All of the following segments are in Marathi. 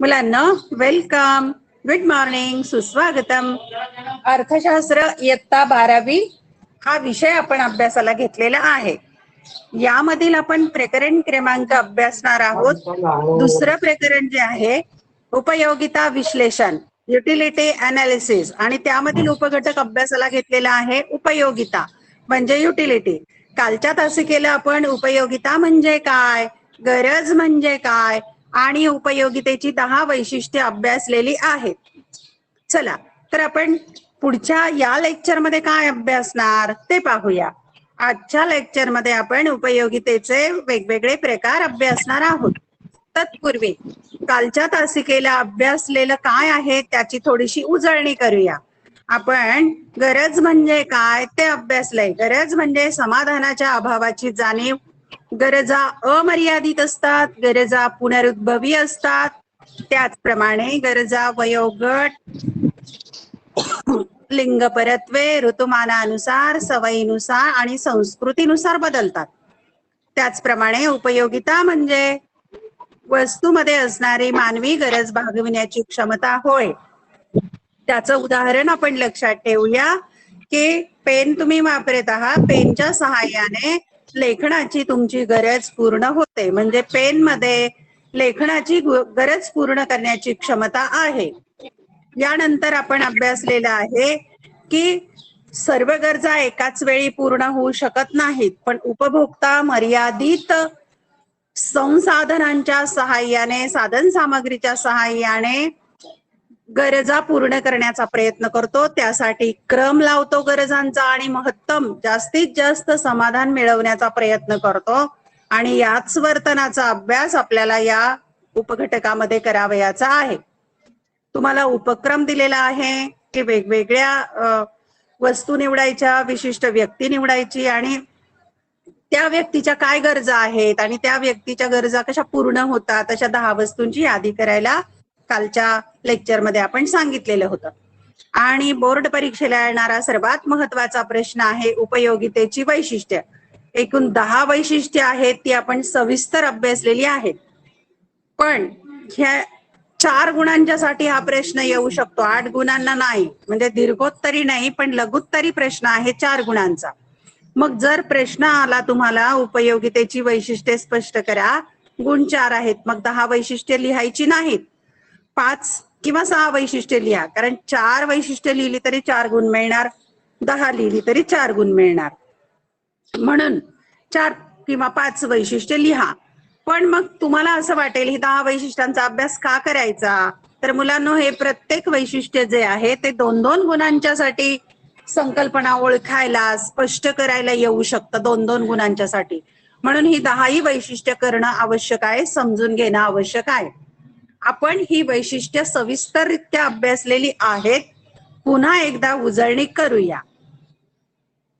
मुलांना वेलकम गुड मॉर्निंग सुस्वागतम. अर्थशास्त्र इयत्ता बारावी हा विषय आपण अभ्यासाला घेतलेला आहे. यामधील आपण प्रकरण क्रमांक अभ्यासणार आहोत. दुसरं प्रकरण जे आहे उपयोगिता विश्लेषण युटिलिटी अनालिसिस आणि त्यामधील उपघटक अभ्यासाला घेतलेला आहे उपयोगिता म्हणजे युटिलिटी कालच्या तासिकेला आपण उपयोगिता म्हणजे काय? गरज म्हणजे काय? आणि उपयोगितेची दहा वैशिष्ट्ये अभ्यासलेली आहेत. चला तर आपण पुढच्या या लेक्चरमध्ये काय अभ्यासणार ते पाहूया. आजच्या लेक्चरमध्ये आपण उपयोगितेचे वेगवेगळे प्रकार अभ्यासणार आहोत. तत्पूर्वी कालच्या तासिकेला अभ्यासलेलं काय आहे त्याची थोडीशी उजळणी करूया. आपण गरज म्हणजे काय ते अभ्यासलंय. गरज म्हणजे समाधानाच्या अभावाची जाणीव गरजा अमर्यादित असतात गरजा पुनरुद्भवी असतात. त्याचप्रमाणे गरजा वयोगट लिंग परत्वे ऋतुमानानुसार सवयीनुसार आणि संस्कृतीनुसार बदलतात. त्याचप्रमाणे उपयोगिता म्हणजे वस्तूमध्ये असणारी मानवी गरज भागविण्याची क्षमता होय. त्याचं उदाहरण आपण लक्षात ठेवूया की पेन तुम्ही वापरत आहात पेनच्या सहाय्याने लेखनाची तुमची गरज पूर्ण होते. म्हणजे पेन मध्ये लेखनाची गरज पूर्ण करण्याची क्षमता आहे. यानंतर आपण अभ्यासलेलं आहे की सर्व गरजा एकाच वेळी पूर्ण होऊ शकत नाहीत पण उपभोक्ता मर्यादित संसाधनांच्या सहाय्याने साधन सामग्रीच्या सहाय्याने गरजा पूर्ण करण्याचा प्रयत्न करतो. त्यासाठी क्रम लावतो गरजांचा आणि महत्तम जास्तीत जास्त समाधान मिळवण्याचा प्रयत्न करतो. आणि याच वर्तनाचा अभ्यास आपल्याला या उपघटकामध्ये करावयाचा आहे. तुम्हाला उपक्रम दिलेला आहे की वेगवेगळ्या वस्तू निवडायच्या विशिष्ट व्यक्ती निवडायची आणि त्या व्यक्तीच्या काय गरजा आहेत आणि त्या व्यक्तीच्या गरजा कशा पूर्ण होतात अशा दहा वस्तूंची यादी करायला कालच्या लेक्चरमध्ये आपण सांगितलेलं होतं. आणि बोर्ड परीक्षेला येणारा सर्वात महत्त्वाचा प्रश्न आहे उपयोगितेची वैशिष्ट्य. एकूण दहा वैशिष्ट्ये आहेत ती आपण सविस्तर अभ्यासलेली आहेत. पण ह्या चार गुणांच्यासाठी हा प्रश्न येऊ शकतो. आठ गुणांना नाही म्हणजे दीर्घोत्तरी नाही पण लघुत्तरी प्रश्न आहे चार गुणांचा. मग जर प्रश्न आला तुम्हाला उपयोगितेची वैशिष्ट्ये स्पष्ट करा. गुण चार आहेत मग दहा वैशिष्ट्ये लिहायची नाहीत. पाच किंवा सहा वैशिष्ट्य लिहा. कारण चार वैशिष्ट्य लिहिली तरी चार गुण मिळणार दहा लिहिली तरी चार गुण मिळणार. म्हणून चार किंवा पाच वैशिष्ट्य लिहा. पण मग तुम्हाला असं वाटेल हे दहा वैशिष्ट्यांचा अभ्यास का करायचा? तर मुलांनो हे प्रत्येक वैशिष्ट्य जे आहे ते दोन दोन गुणांच्यासाठी संकल्पना ओळखायला स्पष्ट करायला येऊ शकतं दोन दोन गुणांच्यासाठी. म्हणून ही दहाही वैशिष्ट्य करणं आवश्यक आहे समजून घेणं आवश्यक आहे. आपण ही वैशिष्ट्य सविस्तररित्या अभ्यासलेली आहेत पुन्हा एकदा उजळणी करूया.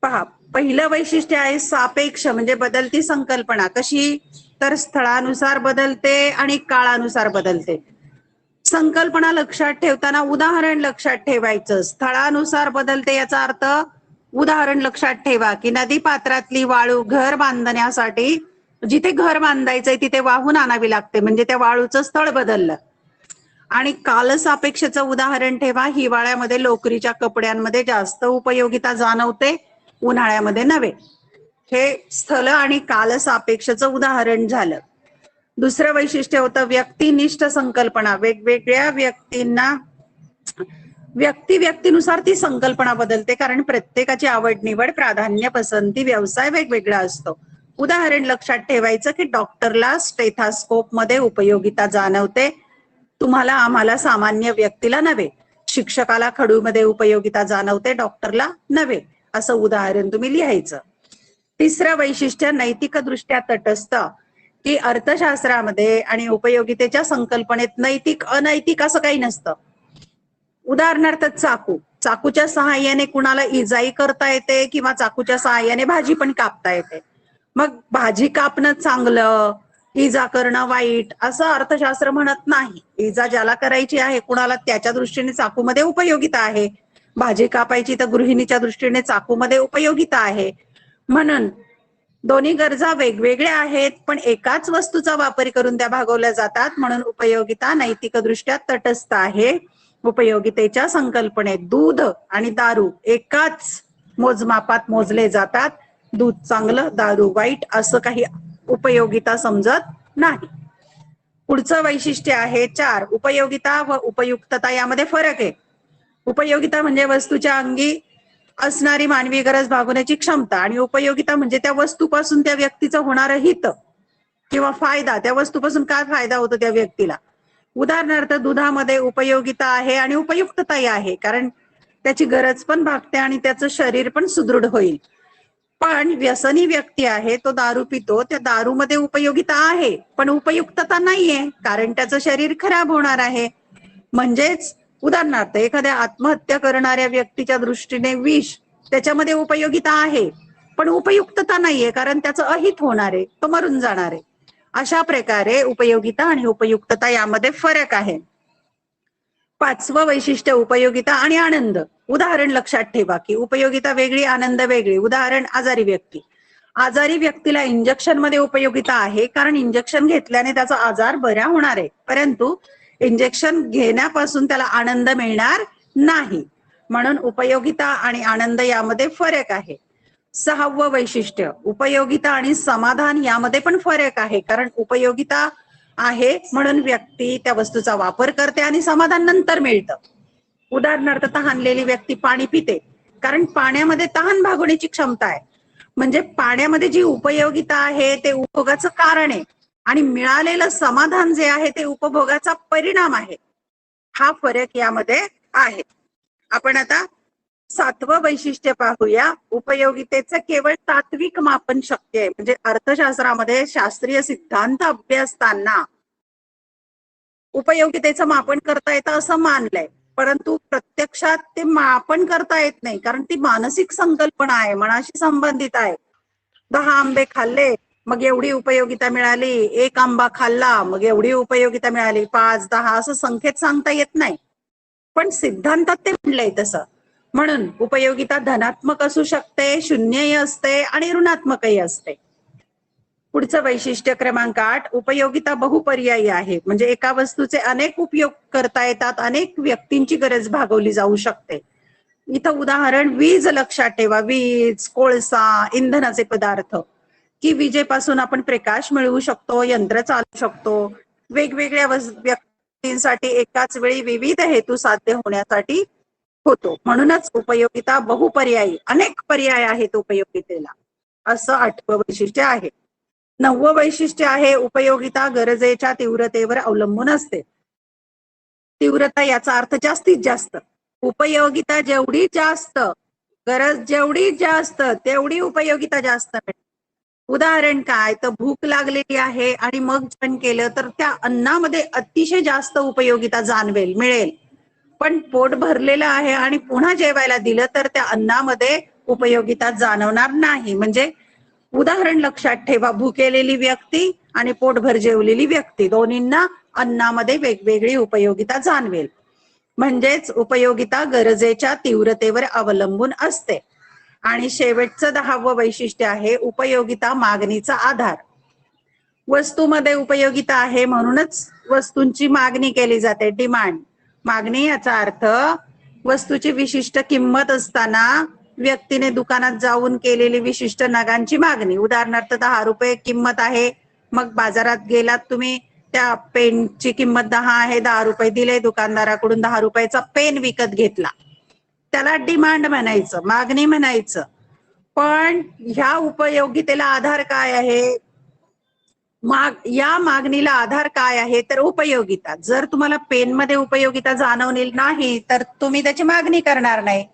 पहा पहिलं वैशिष्ट्य आहे सापेक्ष म्हणजे बदलती संकल्पना. कशी? तर स्थळानुसार बदलते आणि काळानुसार बदलते. संकल्पना लक्षात ठेवताना उदाहरण लक्षात ठेवायचं. स्थळानुसार बदलते याचा अर्थ उदाहरण लक्षात ठेवा की नदी पात्रातली वाळू घर बांधण्यासाठी जिथे घर बांधायचंय तिथे वाहून आणावी लागते. म्हणजे त्या वाळूचं स्थळ बदललं. आणि कालसापेक्षेचं उदाहरण ठेवा हिवाळ्यामध्ये लोकरीच्या कपड्यांमध्ये जास्त उपयोगिता जाणवते उन्हाळ्यामध्ये नव्हे. हे स्थल आणि कालसापेक्षेचं उदाहरण झालं. दुसरं वैशिष्ट्य होतं व्यक्तिनिष्ठ संकल्पना. वेगवेगळ्या व्यक्तींना व्यक्ती व्यक्तीनुसार ती संकल्पना बदलते कारण प्रत्येकाची आवड निवड प्राधान्य पसंती व्यवसाय वेगवेगळा असतो. उदाहरण लक्षात ठेवायचं की डॉक्टरला स्टेथास्कोपमध्ये उपयोगिता जाणवते. तुम्हाला आम्हाला सामान्य व्यक्तीला नव्हे शिक्षकाला खडूमध्ये उपयोगिता जाणवते डॉक्टरला नव्हे असं उदाहरण तुम्ही लिहायचं. तिसरं वैशिष्ट्य नैतिकदृष्ट्या तटस्थ की अर्थशास्त्रामध्ये आणि उपयोगितेच्या संकल्पनेत नैतिक अनैतिक असं काही नसतं. उदाहरणार्थ चाकू. चाकूच्या सहाय्याने कुणाला इजाई करता येते किंवा चाकूच्या सहाय्याने भाजी पण कापता येते. मग भाजी कापणं चांगलं इजा करणं वाईट असं अर्थशास्त्र म्हणत नाही. इजा ज्याला करायची आहे कुणाला त्याच्या दृष्टीने चाकूमध्ये उपयोगिता आहे. भाजी कापायची तर गृहिणीच्या दृष्टीने चाकूमध्ये उपयोगिता आहे. म्हणून दोन्ही गरजा वेगवेगळ्या आहेत पण एकाच वस्तूचा वापर करून त्या भागवल्या जातात. म्हणून उपयोगिता नैतिकदृष्ट्या तटस्थ आहे. उपयोगितेच्या संकल्पनेत दूध आणि दारू एकाच मोजमापात मोजले जातात. दूध चांगलं दारू वाईट असं काही उपयोगिता समजत नाही. पुढचं वैशिष्ट्य आहे चार उपयोगिता व उपयुक्तता यामध्ये फरक आहे. उपयोगिता म्हणजे वस्तूच्या अंगी असणारी मानवी गरज भागवण्याची क्षमता आणि उपयोगिता म्हणजे त्या वस्तूपासून त्या व्यक्तीचं होणारं हित किंवा फायदा. त्या वस्तूपासून काय फायदा होतो त्या व्यक्तीला? उदाहरणार्थ दुधामध्ये उपयोगिता आहे आणि उपयुक्तताही आहे कारण त्याची गरज पण भागते आणि त्याचं शरीर पण सुदृढ होईल. पण व्यसनी व्यक्ती आहे तो दारू पितो त्या दारूमध्ये उपयोगिता आहे पण उपयुक्तता नाहीये कारण त्याचं शरीर खराब होणार आहे. म्हणजेच उदाहरणार्थ एखाद्या आत्महत्या करणाऱ्या व्यक्तीच्या दृष्टीने विष त्याच्यामध्ये उपयोगिता आहे पण उपयुक्तता नाहीये कारण त्याचं अहित होणार आहे तो मरून जाणार आहे. अशा प्रकारे उपयोगिता आणि उपयुक्तता यामध्ये फरक आहे. पाचवं वैशिष्ट्य उपयोगिता आणि आनंद. उदाहरण लक्षात ठेवा की उपयोगिता वेगळी आनंद वेगळी. उदाहरण आजारी व्यक्ती. आजारी व्यक्तीला इंजेक्शनमध्ये उपयोगिता आहे कारण इंजेक्शन घेतल्याने त्याचा आजार बरा होणार आहे. परंतु इंजेक्शन घेण्यापासून त्याला आनंद मिळणार नाही. म्हणून उपयोगिता आणि आनंद यामध्ये फरक आहे. सहावं वैशिष्ट्य. उपयोगिता आणि समाधान यामध्ये पण फरक आहे. कारण उपयोगिता आहे म्हणून व्यक्ती त्या वस्तूचा वापर करते आणि समाधान नंतर मिळतं. उदाहरणार्थ तहानलेली व्यक्ती पाणी पिते. कारण पाण्यामध्ये तहान भागवण्याची क्षमता आहे. म्हणजे पाण्यामध्ये जी उपयोगिता आहे ते उपभोगाचं कारण आहे. आणि मिळालेलं समाधान जे आहे ते उपभोगाचा परिणाम आहे. हा फरक यामध्ये आहे. आपण आता सातवं वैशिष्ट्य पाहूया. उपयोगितेचं केवळ तात्विक मापन शक्य आहे. म्हणजे अर्थशास्त्रामध्ये शास्त्रीय सिद्धांत अभ्यासताना उपयोगितेचं मापन करता येतं असं मानलंय. परंतु प्रत्यक्षात ते मापन करता येत नाही. कारण ती मानसिक संकल्पना आहे. मनाशी संबंधित आहे. दहा आंबे खाल्ले मग एवढी उपयोगिता मिळाली. एक आंबा खाल्ला मग एवढी उपयोगिता मिळाली. पाच दहा असं संख्येत सांगता येत नाही. पण सिद्धांतात ते म्हणलंय तसं. म्हणून उपयोगिता धनात्मक असू शकते शून्यही असते आणि ऋणात्मकही असते. पुढचं वैशिष्ट्य क्रमांक आठ उपयोगिता बहुपर्यायी आहे. म्हणजे एका वस्तूचे अनेक उपयोग करता येतात अनेक व्यक्तींची गरज भागवली जाऊ शकते. इथं उदाहरण वीज लक्षात ठेवा. वीज कोळसा इंधनाचे पदार्थ. की विजेपासून आपण प्रकाश मिळवू शकतो यंत्र चालू शकतो. वेगवेगळ्या व्यक्तींसाठी एकाच वेळी विविध हेतू साध्य होण्यासाठी होतो. म्हणूनच उपयोगिता बहुपर्यायी अनेक पर्याय आहेत उपयोगितेला. असं आठवं वैशिष्ट्य आहे. नववं वैशिष्ट्य आहे उपयोगिता गरजेच्या तीव्रतेवर अवलंबून असते. तीव्रता याचा अर्थ जास्तीत जास्त. उपयोगिता जेवढी जास्त गरज जेवढी जास्त तेवढी उपयोगिता जास्त उदाहरण काय? तर भूक लागलेली आहे आणि मग जेवण केलं तर त्या अन्नामध्ये अतिशय जास्त उपयोगिता जाणवेल मिळेल. पण पोट भरलेलं आहे आणि पुन्हा जेवायला दिलं तर त्या अन्नामध्ये उपयोगिता जाणवणार नाही. म्हणजे उदाहरण लक्षात ठेवा भुकेलेली व्यक्ती आणि पोटभर जेवलेली व्यक्ती दोन्हींना अन्नामध्ये वेगवेगळी उपयोगिता जाणवेल. म्हणजेच उपयोगिता गरजेच्या तीव्रतेवर अवलंबून असते. आणि शेवटचं दहावं वैशिष्ट्य आहे उपयोगिता मागणीचा आधार. वस्तूमध्ये उपयोगिता आहे म्हणूनच वस्तूंची मागणी केली जाते डिमांड. मागणी याचा अर्थ वस्तूची विशिष्ट किंमत असताना व्यक्तीने दुकानात जाऊन केलेली विशिष्ट नगांची मागणी. उदाहरणार्थ दहा रुपये किंमत आहे. मग बाजारात गेलात तुम्ही त्या पेनची किंमत दहा आहे दहा रुपये दिले दुकानदाराकडून दहा रुपयाचा पेन विकत घेतला. त्याला डिमांड म्हणायचं मागणी म्हणायचं. पण ह्या उपयोगितेला आधार काय आहे? माग या मागणीला आधार काय आहे तर उपयोगिता. जर तुम्हाला पेनमध्ये उपयोगिता जाणवली नाही तर तुम्ही त्याची मागणी करणार नाही.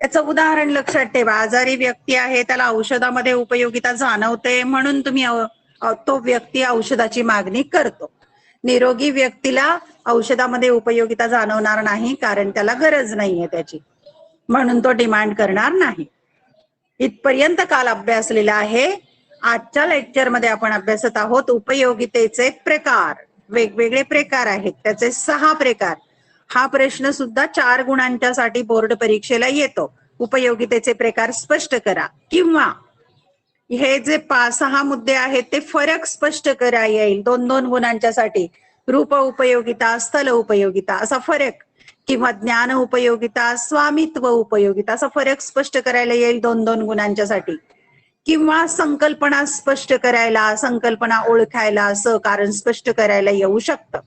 याचं उदाहरण लक्षात ठेवा. आजारी व्यक्ती आहे त्याला औषधामध्ये उपयोगिता जाणवते म्हणून तुम्ही तो व्यक्ती औषधाची मागणी करतो. निरोगी व्यक्तीला औषधामध्ये उपयोगिता जाणवणार नाही कारण त्याला गरज नाहीये त्याची. म्हणून तो डिमांड करणार नाही. इथपर्यंत काल अभ्यासलेला आहे. आजच्या लेक्चरमध्ये आपण अभ्यासत आहोत उपयोगितेचे प्रकार. वेगवेगळे प्रकार आहेत. त्याचे सहा प्रकार. हा प्रश्न सुद्धा चार गुणांच्या साठी बोर्ड परीक्षेला येतो. उपयोगितेचे प्रकार स्पष्ट करा. किंवा हे जे पाच सहा मुद्दे आहेत ते फरक स्पष्ट करा येईल. दोन दोन गुणांच्यासाठी. रूप उपयोगिता स्थल उपयोगिता असा फरक. किंवा ज्ञान उपयोगिता स्वामित्व उपयोगिता असा फरक स्पष्ट करायला येईल दोन दोन गुणांच्यासाठी. किंवा संकल्पना स्पष्ट करायला संकल्पना ओळखायला असं कारण स्पष्ट करायला येऊ शकतं.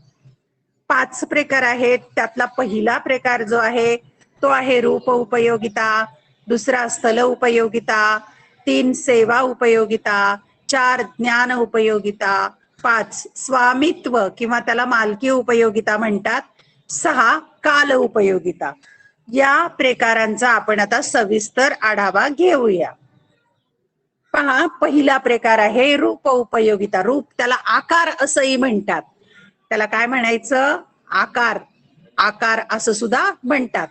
पाच प्रकार आहेत. त्यातला पहिला प्रकार जो आहे तो आहे रूप उपयोगिता दुसरा स्थल उपयोगिता तीन सेवा उपयोगिता चार ज्ञान उपयोगिता पाच स्वामित्व किंवा त्याला मालकी उपयोगिता म्हणतात सहा काल उपयोगिता. या प्रकारांचा आपण आता सविस्तर आढावा घेऊया. पहा पहिला प्रकार आहे रूप उपयोगिता. रूप त्याला आकार असंही म्हणतात. त्याला काय म्हणायचं? आकार. आकार असं सुद्धा म्हणतात.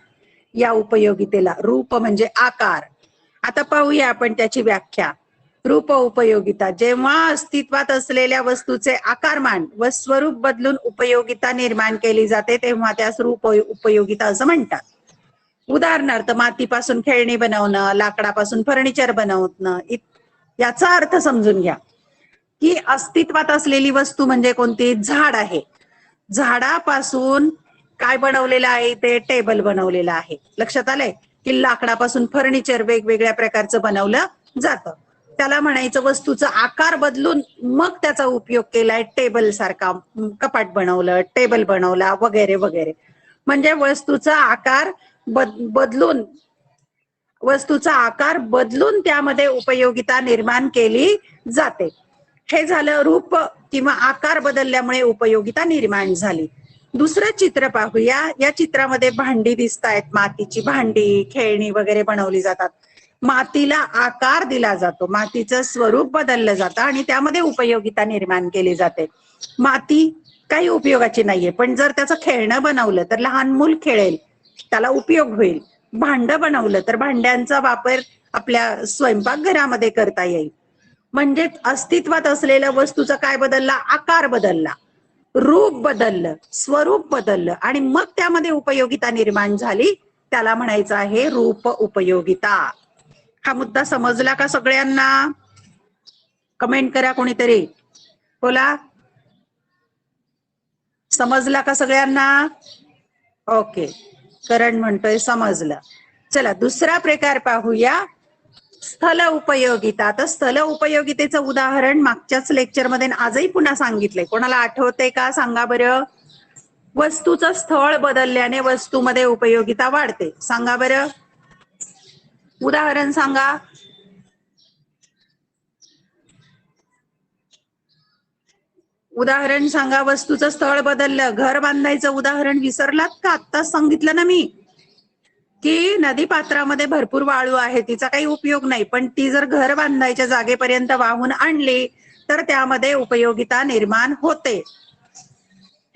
या उपयोगितेला रूप म्हणजे आकार. आता पाहूया आपण त्याची व्याख्या. रूप उपयोगिता. जेव्हा अस्तित्वात असलेल्या वस्तूचे आकारमान व स्वरूप बदलून उपयोगिता निर्माण केली जाते तेव्हा त्यास रूप उपयोगिता असं म्हणतात. उदाहरणार्थ मातीपासून खेळणी बनवणं लाकडापासून फर्निचर बनवणं इत- याचा अर्थ समजून घ्या. की अस्तित्वात असलेली वस्तू म्हणजे कोणती? झाड आहे. झाडापासून काय बनवलेलं आहे? ते टेबल बनवलेलं आहे. लक्षात आलंय? की लाकडापासून फर्निचर वेगवेगळ्या प्रकारचं बनवलं जातं. त्याला म्हणायचं वस्तूचा आकार बदलून मग त्याचा उपयोग केलाय टेबल सारखा कपाट बनवलं टेबल बनवला वगैरे वगैरे. म्हणजे वस्तूचा आकार बद बदलून वस्तूचा आकार बदलून त्यामध्ये उपयोगिता निर्माण केली जाते. हे झालं रूप किंवा आकार बदलल्यामुळे उपयोगिता निर्माण झाली. दुसरं चित्र पाहूया. या चित्रामध्ये भांडी दिसत आहेत मातीची भांडी खेळणी वगैरे बनवली जातात. मातीला आकार दिला जातो. मातीचं स्वरूप बदललं जातं आणि त्यामध्ये उपयोगिता निर्माण केली जाते. माती काही उपयोगाची नाहीये पण जर त्याचं खेळणं बनवलं तर लहान मूल खेळेल. त्याला उपयोग होईल. भांड बनवलं तर भांड्यांचा वापर आपल्या स्वयंपाकघरामध्ये करता येईल. म्हणजे अस्तित्वात असलेल्या वस्तूचा काय बदलला? आकार बदलला. रूप बदललं स्वरूप बदललं आणि मग त्यामध्ये उपयोगिता निर्माण झाली. त्याला म्हणायचं आहे रूप उपयोगिता. हा मुद्दा समजला का सगळ्यांना? कमेंट करा कोणीतरी. बोला. समजला का सगळ्यांना? ओके. करण म्हणतोय समजलं. चला दुसरा प्रकार पाहूया. स्थल उपयोगिता. आता स्थल उपयोगितेचं उदाहरण मागच्याच लेक्चरमध्ये आजही पुन्हा सांगितलंय. कोणाला आठवते का? सांगा बरं. वस्तूचं स्थळ बदलल्याने वस्तूमध्ये उपयोगिता वाढते. सांगा बरं. उदाहरण सांगा. उदाहरण सांगा वस्तूचं स्थळ बदललं घर बांधायचं उदाहरण विसरलात का? आत्ताच सांगितलं ना मी. की नदी पात्रामध्ये भरपूर वाळू आहे तिचा काही उपयोग नाही पण ती जर घर बांधायच्या जागेपर्यंत वाहून आणली तर त्यामध्ये उपयोगिता निर्माण होते.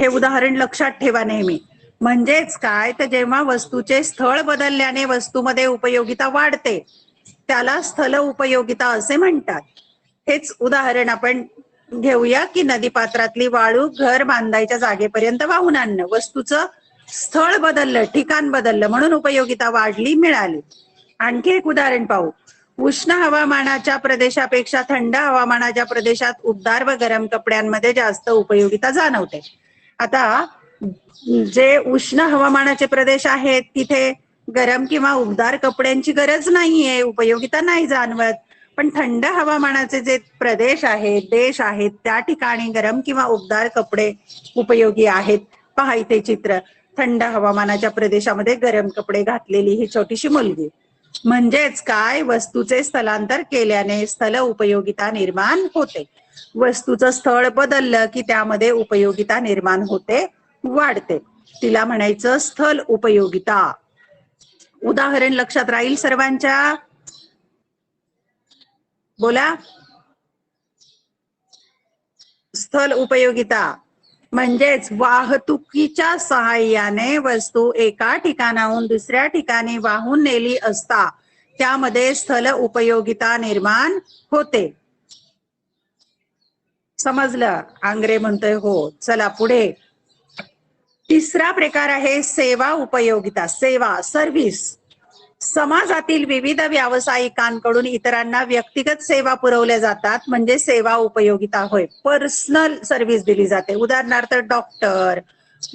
हे उदाहरण लक्षात ठेवा नेहमी. म्हणजेच काय? तर जेव्हा वस्तूचे स्थळ बदलल्याने वस्तूमध्ये उपयोगिता वाढते त्याला स्थल उपयोगिता असे म्हणतात. हेच उदाहरण आपण घेऊया की नदीपात्रातली वाळू घर बांधायच्या जागेपर्यंत वाहून आणणं. वस्तूचं स्थळ बदललं ठिकाण बदललं म्हणून उपयोगिता वाढली मिळाली. आणखी एक उदाहरण पाहू. उष्ण हवामानाच्या प्रदेशापेक्षा थंड हवामानाच्या प्रदेशात उबदार व गरम कपड्यांमध्ये जास्त उपयोगिता जाणवते. आता जे उष्ण हवामानाचे प्रदेश आहेत तिथे गरम किंवा उबदार कपड्यांची गरज नाहीये उपयोगिता नाही जाणवत. पण थंड हवामानाचे जे प्रदेश आहेत देश आहेत त्या ठिकाणी गरम किंवा उबदार कपडे उपयोगी आहेत. पहा इथे चित्र. थंड हवामानाच्या प्रदेशामध्ये गरम कपडे घातलेली ही छोटीशी मुलगी. म्हणजेच काय? वस्तूचे स्थलांतर केल्याने स्थल उपयोगिता निर्माण होते. वस्तूचं स्थळ बदललं की त्यामध्ये उपयोगिता निर्माण होते वाढते. तिला म्हणायचं स्थल उपयोगिता. उदाहरण लक्षात राहील सर्वांच्या. बोला. स्थल उपयोगिता. म्हणजेच वाहतुकीच्या सहाय्याने वस्तू एका ठिकाणाहून दुसऱ्या ठिकाणी वाहून नेली असता त्यामध्ये स्थल उपयोगिता निर्माण होते. समजलं? आंग्रे म्हणतोय हो. चला पुढे. तिसरा प्रकार आहे सेवा उपयोगिता सेवा सर्व्हिस समाजातील विविध व्यावसायिकांकडून इतरांना व्यक्तिगत सेवा पुरवल्या जातात म्हणजे सेवा उपयोगिता होय. पर्सनल सर्व्हिस दिली जाते. उदाहरणार्थ डॉक्टर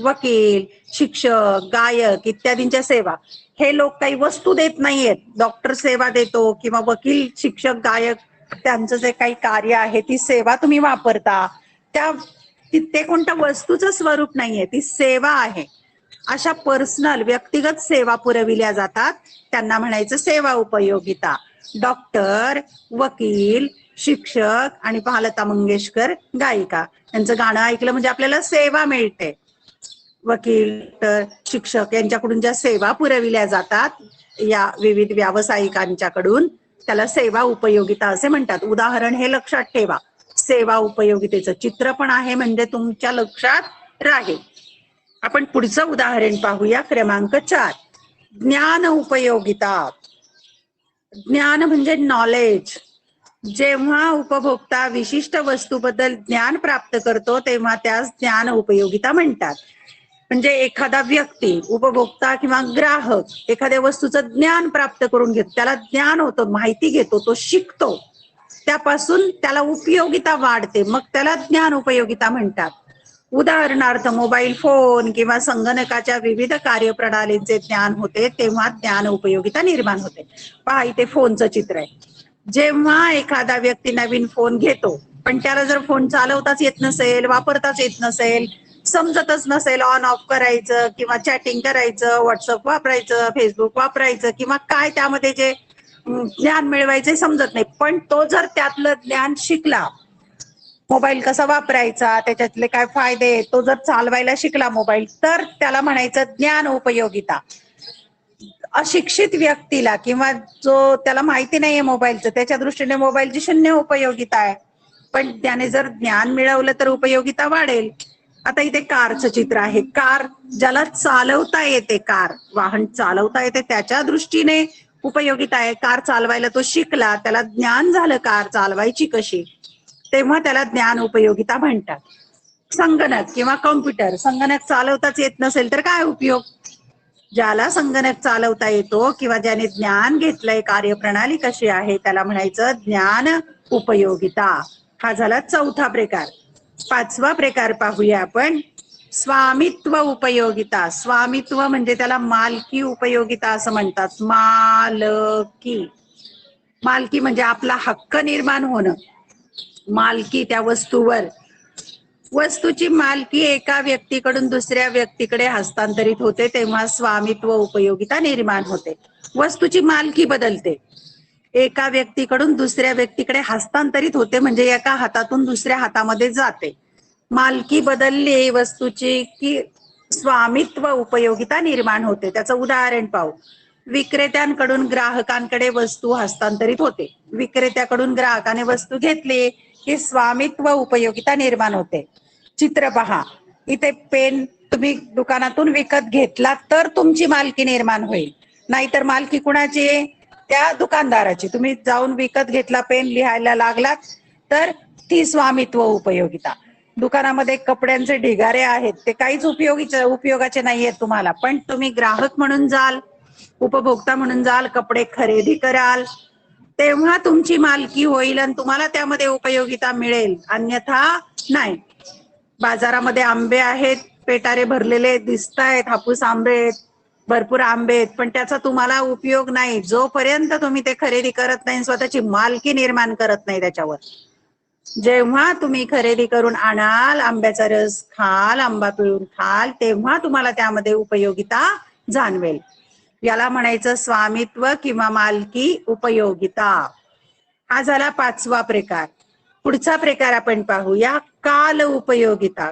वकील शिक्षक गायक इत्यादींच्या सेवा. हे लोक काही वस्तू देत नाहीयेत. डॉक्टर सेवा देतो किंवा वकील शिक्षक गायक त्यांचं जे काही कार्य आहे ती सेवा तुम्ही वापरता. त्या ते कोणत्या वस्तूचं स्वरूप नाहीये ती सेवा आहे. अशा पर्सनल व्यक्तिगत सेवा पुरविल्या जातात. त्यांना म्हणायचं सेवा उपयोगिता. डॉक्टर वकील शिक्षक आणि पहालता मंगेशकर गायिका. यांचं गाणं ऐकलं म्हणजे आपल्याला सेवा मिळते. वकील डॉक्टर शिक्षक यांच्याकडून ज्या सेवा पुरविल्या जातात या विविध व्यावसायिकांच्याकडून त्याला सेवा उपयोगिता असे म्हणतात. उदाहरण हे लक्षात ठेवा. सेवा उपयोगितेचं चित्र पण आहे म्हणजे तुमच्या लक्षात राहील. आपण पुढचं उदाहरण पाहूया. क्रमांक चार. ज्ञान उपयोगिता. ज्ञान म्हणजे नॉलेज जेव्हा उपभोक्ता विशिष्ट वस्तूबद्दल ज्ञान प्राप्त करतो तेव्हा त्यास ज्ञान उपयोगिता म्हणतात. म्हणजे एखादा व्यक्ती उपभोक्ता किंवा ग्राहक एखाद्या वस्तूचं ज्ञान प्राप्त करून घेतो त्याला ज्ञान होतं माहिती घेतो तो शिकतो. त्यापासून त्याला उपयोगिता वाढते मग त्याला ज्ञान उपयोगिता म्हणतात. उदाहरणार्थ मोबाईल फोन किंवा संगणकाच्या विविध कार्यप्रणालींचे ज्ञान होते तेव्हा ज्ञान उपयोगिता निर्माण होते. पहा इथे फोनचं चित्र आहे. जेव्हा एखादा व्यक्ती नवीन फोन घेतो पण त्याला जर फोन चालवताच येत नसेल वापरताच येत नसेल समजतच नसेल ऑन ऑफ करायचं किंवा चॅटिंग करायचं व्हॉट्सअप वापरायचं फेसबुक वापरायचं किंवा काय त्यामध्ये जे ज्ञान मिळवायचे समजत नाही. पण तो जर त्यातलं ज्ञान शिकला मोबाईल कसा वापरायचा त्याच्यातले काय फायदे तो जर चालवायला शिकला मोबाईल तर त्याला म्हणायचं ज्ञान उपयोगिता. अशिक्षित व्यक्तीला किंवा जो त्याला माहिती नाहीये मोबाईलचं त्याच्या दृष्टीने मोबाईलची शून्य उपयोगिता आहे. पण त्याने जर ज्ञान मिळवलं तर उपयोगिता वाढेल. आता इथे कारचं चित्र आहे. कार ज्याला चालवता येते कार वाहन चालवता येते त्याच्या दृष्टीने उपयोगिता आहे. कार चालवायला तो शिकला त्याला ज्ञान झालं कार चालवायची कशी? तेव्हा त्याला ज्ञान उपयोगिता म्हणतात. संगणक किंवा कॉम्प्युटर संगणक चालवताच येत नसेल तर काय उपयोग? ज्याला संगणक चालवता येतो किंवा ज्याने ज्ञान घेतलंय कार्यप्रणाली कशी आहे त्याला म्हणायचं ज्ञान उपयोगिता. हा झाला चौथा प्रकार. पाचवा प्रकार पाहूया आपण. स्वामित्व उपयोगिता. स्वामित्व म्हणजे त्याला मालकी उपयोगिता असं म्हणतात. मालकी. मालकी म्हणजे आपला हक्क निर्माण होणं. मालकी त्या वस्तूवर. वस्तूची मालकी एका व्यक्तीकडून दुसऱ्या व्यक्तीकडे हस्तांतरित होते तेव्हा स्वामित्व उपयोगिता निर्माण होते. वस्तूची मालकी बदलते. एका व्यक्तीकडून दुसऱ्या व्यक्तीकडे हस्तांतरित होते म्हणजे एका हातातून दुसऱ्या हातामध्ये जाते. मालकी बदलली वस्तूची की स्वामित्व उपयोगिता निर्माण होते. त्याचं उदाहरण पाहू. विक्रेत्यांकडून ग्राहकांकडे वस्तू हस्तांतरित होते. विक्रेत्याकडून ग्राहकाने वस्तू घेतली की स्वामित्व उपयोगिता निर्माण होते. चित्र पहा. इथे पेन तुम्ही दुकानातून विकत घेतला तर तुमची मालकी निर्माण होईल. नाहीतर मालकी कुणाची आहे? त्या दुकानदाराची. तुम्ही जाऊन विकत घेतला पेन लिहायला लागलात तर ती स्वामित्व उपयोगिता. दुकानामध्ये कपड्यांचे ढिगारे आहेत. ते काहीच उपयोगीचे उपयोगाचे नाहीयेत तुम्हाला. पण तुम्ही ग्राहक म्हणून जाल उपभोक्ता म्हणून जाल कपडे खरेदी कराल तेव्हा तुमची मालकी होईल आणि तुम्हाला त्यामध्ये उपयोगिता मिळेल. अन्यथा नाही. बाजारामध्ये आंबे आहेत पेटारे भरलेले दिसत आहेत हापूस आंबे आहेत भरपूर आंबे आहेत पण त्याचा तुम्हाला उपयोग नाही. जोपर्यंत तुम्ही ते खरेदी करत नाही स्वतःची मालकी निर्माण करत नाही त्याच्यावर. जेव्हा तुम्ही खरेदी करून आणाल आंब्याचा रस खाल आंबा पिळून खाल तेव्हा तुम्हाला त्यामध्ये उपयोगिता जाणवेल. याला म्हणायचं स्वामित्व किंवा मालकी उपयोगिता. हा झाला पाचवा प्रकार. पुढचा प्रकार आपण पाहूया. काल उपयोगिता.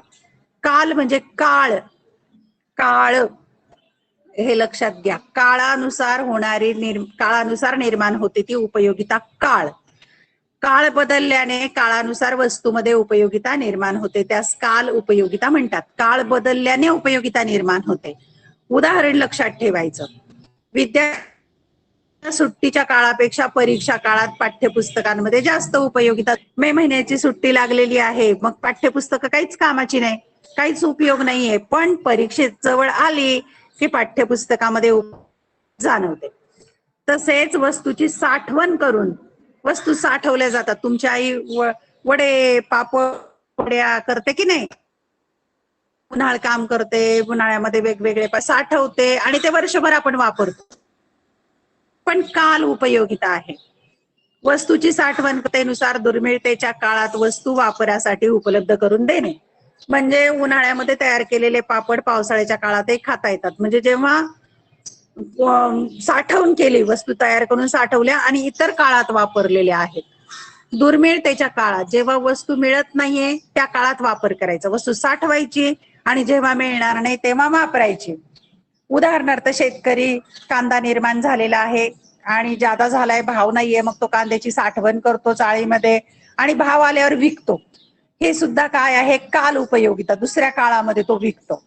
काल म्हणजे काळ. काळ. हे लक्षात घ्या. काळानुसार होणारी निर् काळानुसार निर्माण होते ती उपयोगिता काळ. काळ बदलल्याने काळानुसार वस्तूमध्ये उपयोगिता निर्माण होते. त्यास काल उपयोगिता म्हणतात. काळ बदलल्याने उपयोगिता निर्माण होते. उदाहरण लक्षात ठेवायचं. विद्या सुट्टीच्या काळापेक्षा परीक्षा काळात पाठ्यपुस्तकांमध्ये जास्त उपयोगिता मे महिन्याची सुट्टी लागलेली आहे. मग पाठ्यपुस्तकं काहीच कामाची नाही काहीच उपयोग नाहीये. पण परीक्षेत जवळ आली की पाठ्यपुस्तकामध्ये जाणवते. तसेच वस्तूची साठवण करून वस्तू साठवल्या जातात. तुमची आई वडे पापड करते की नाही? उन्हाळ काम करते उन्हाळ्यामध्ये वेगवेगळे साठवते आणि ते वर्षभर आपण वापरतो. पण काल उपयोगिता आहे. वस्तूची साठवणतेनुसार दुर्मिळतेच्या काळात वस्तू वापरासाठी उपलब्ध करून देणे. म्हणजे उन्हाळ्यामध्ये तयार केलेले पापड पावसाळ्याच्या काळातही खाता येतात. म्हणजे जेव्हा साठवून साठवण केली वस्तू तयार करून साठवल्या आणि इतर काळात वापरलेल्या आहेत. दुर्मिळतेच्या काळात जेव्हा वस्तू मिळत नाहीये त्या काळात वापर करायचा. वस्तू साठवायची आणि जेव्हा मिळणार नाही तेव्हा वापरायची. उदाहरणार्थ शेतकरी कांदा निर्माण झालेला आहे आणि जादा झालाय भाव नाहीये मग तो कांद्याची साठवण करतो चाळीमध्ये आणि भाव आल्यावर विकतो. हे सुद्धा काय आहे? काल उपयोगिता. दुसऱ्या काळामध्ये तो विकतो.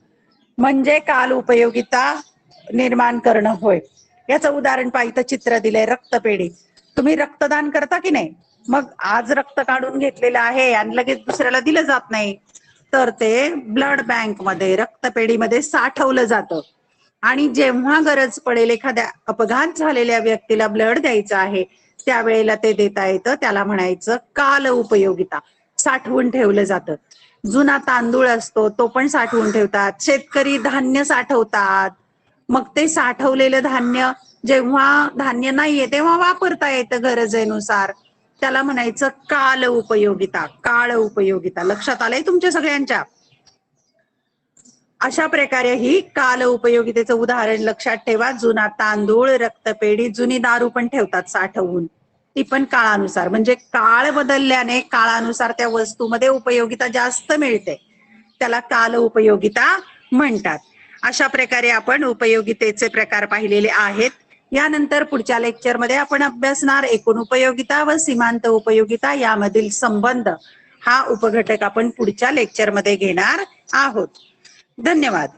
म्हणजे काल उपयोगिता निर्माण करणं होय. याचं उदाहरण पाहिजे चित्र दिलंय रक्तपेढी. तुम्ही रक्तदान करता की नाही? मग आज रक्त काढून घेतलेलं आहे आणि लगेच दुसऱ्याला दिलं जात नाही. तर ते ब्लड बँकमध्ये रक्तपेढीमध्ये साठवलं जातं. आणि जेव्हा गरज पडेल एखाद्या अपघात झालेल्या व्यक्तीला ब्लड द्यायचं आहे त्यावेळेला ते देता येतं. त्याला म्हणायचं काल उपयोगिता. साठवून ठेवलं जातं. जुना तांदूळ असतो तो पण साठवून ठेवतात. शेतकरी धान्य साठवतात. मग ते साठवलेलं धान्य जेव्हा धान्य नाहीये तेव्हा वापरता येतं गरजेनुसार. त्याला म्हणायचं काल उपयोगिता काळ उपयोगिता. लक्षात आलंय तुमच्या सगळ्यांच्या? अशा प्रकारे ही काल उपयोगितेचं उदाहरण लक्षात ठेवा. जुना तांदूळ रक्तपेढी जुनी दारू पण ठेवतात साठवून. ती पण काळानुसार. म्हणजे काळ बदलल्याने काळानुसार त्या वस्तूमध्ये उपयोगिता जास्त मिळते. त्याला काल उपयोगिता म्हणतात. अशा प्रकारे आपण उपयोगितेचे प्रकार पाहिलेले आहेत. यानंतर पुढच्या लेक्चरमध्ये आपण अभ्यासणार एकूण उपयोगिता व सीमांत उपयोगिता यामधील संबंध. हा उपघटक आपण पुढच्या लेक्चरमध्ये घेणार आहोत. धन्यवाद.